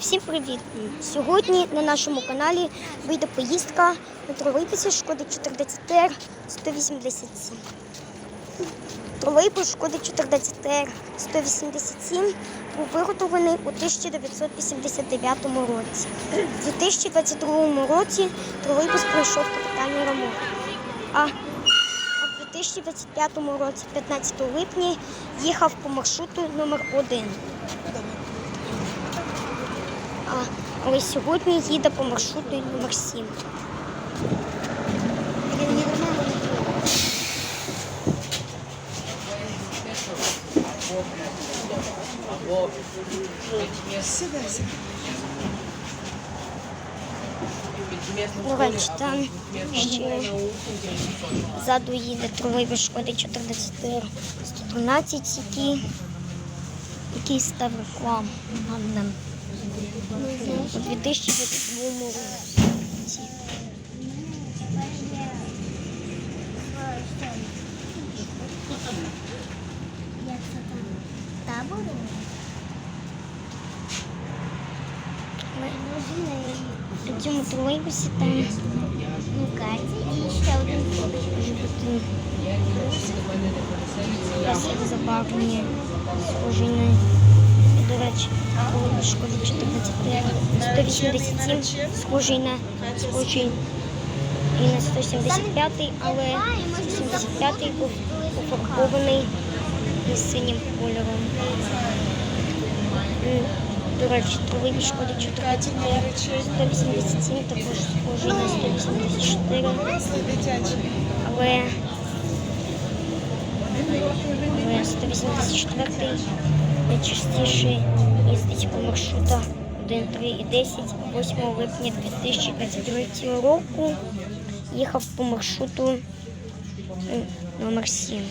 Всім привіт! Сьогодні на нашому каналі вийде поїздка на тролейбусі шкоди 14 р 187. Тролейбус шкоди 14 р 187 був виготовлений у 1989 році. У 2022 році тролейбус пройшов капітальний ремонт. А у 2025 році, 15 липня, їхав по маршруту номер 1 а, але сьогодні їде по маршруту номер 7. Сідайся. Там ще ззаду їде тролейбус шкоди 14 113, який, став рекламу у 2022 році. В цьому там ну, Катя і ще один хлопчик бути. Красиве забавлення, на, до речі, шкоди 14 187, схожий на схожий і на 175, але 175 був пофарбований синім кольором. До речі, тролейбус шкоди 14 187 також схожий на 184, але, але 184 найчастіше їздить по маршрутах 1, 3 і 10. 8 липня 2023 року їхав по маршруту номер 7.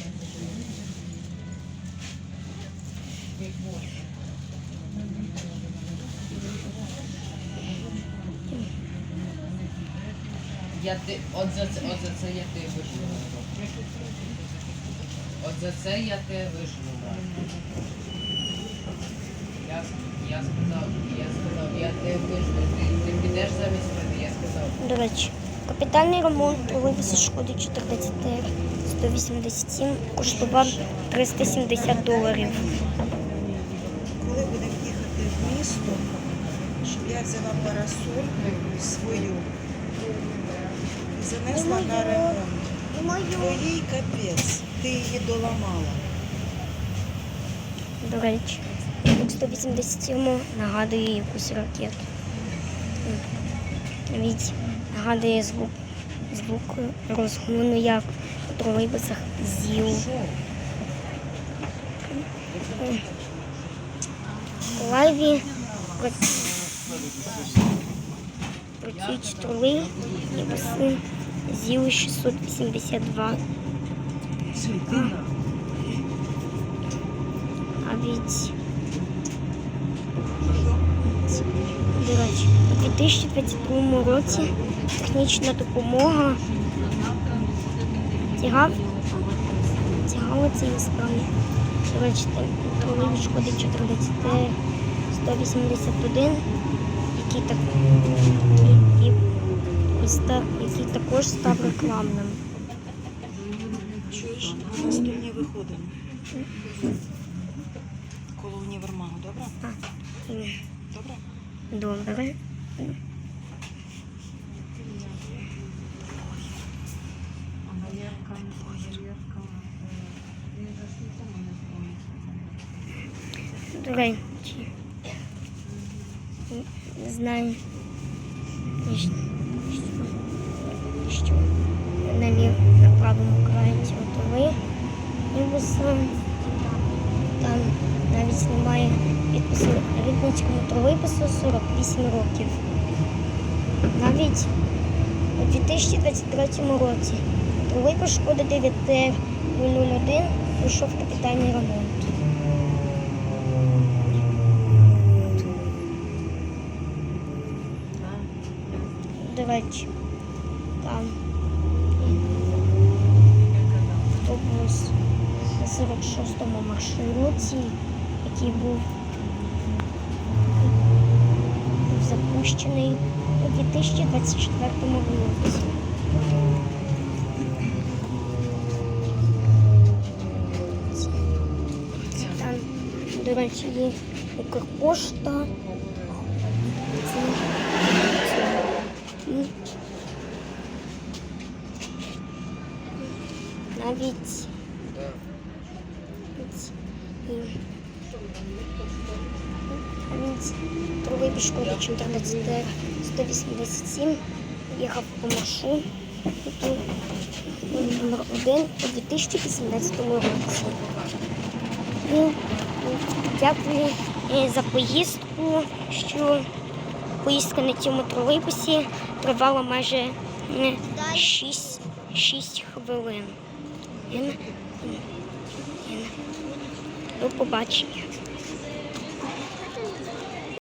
Я ти, от за це, от за це я тебе вишну. От за це я тебе вишну, брат. Я, я сказав, я сказав, я тебе вишну. Ти, ти підеш замість мене, я сказав. До речі, капітальний ремонт тролейбуса шкоди 14 187 коштував 370 доларів. Коли будемо їхати в місто, щоб я взяла парасольку свою і занесла на ремонт. Твоїй капець, ти її доламала. До речі, 187 нагадує якусь ракету. Навіть нагадує звук, звук розгону, як у тролейбусах ЗІЛ. У лайві працюють тролейбуси ЗІЛ 682. А ведь до речі, у 2022 році технічна допомога тягав, тягала ці справи. До речі, там шкоди 14 181, який так який також став рекламним. Чуєш? З виходимо. Коло універмагу, добре? Ні. Добре? Добре. До не знаю, що, що на правому краї цього тролейбуса. Там навіть немає підпису рідницькому тролейбусу 48 років. Навіть у 2023 році тролейбус шкода 9 001 пройшов капітальний ремонт. До речі, там автобус на 46-му маршруті, який був запущений у 2024 році. Там, до речі, є Укрпошта. Навіть навіть другий пішкович інтернет 187 їхав по маршу номер один у 2018 році. І дякую е, за поїздку, що поїздка на цьому тролейбусі тривала майже 6, 6 хвилин. До побачення.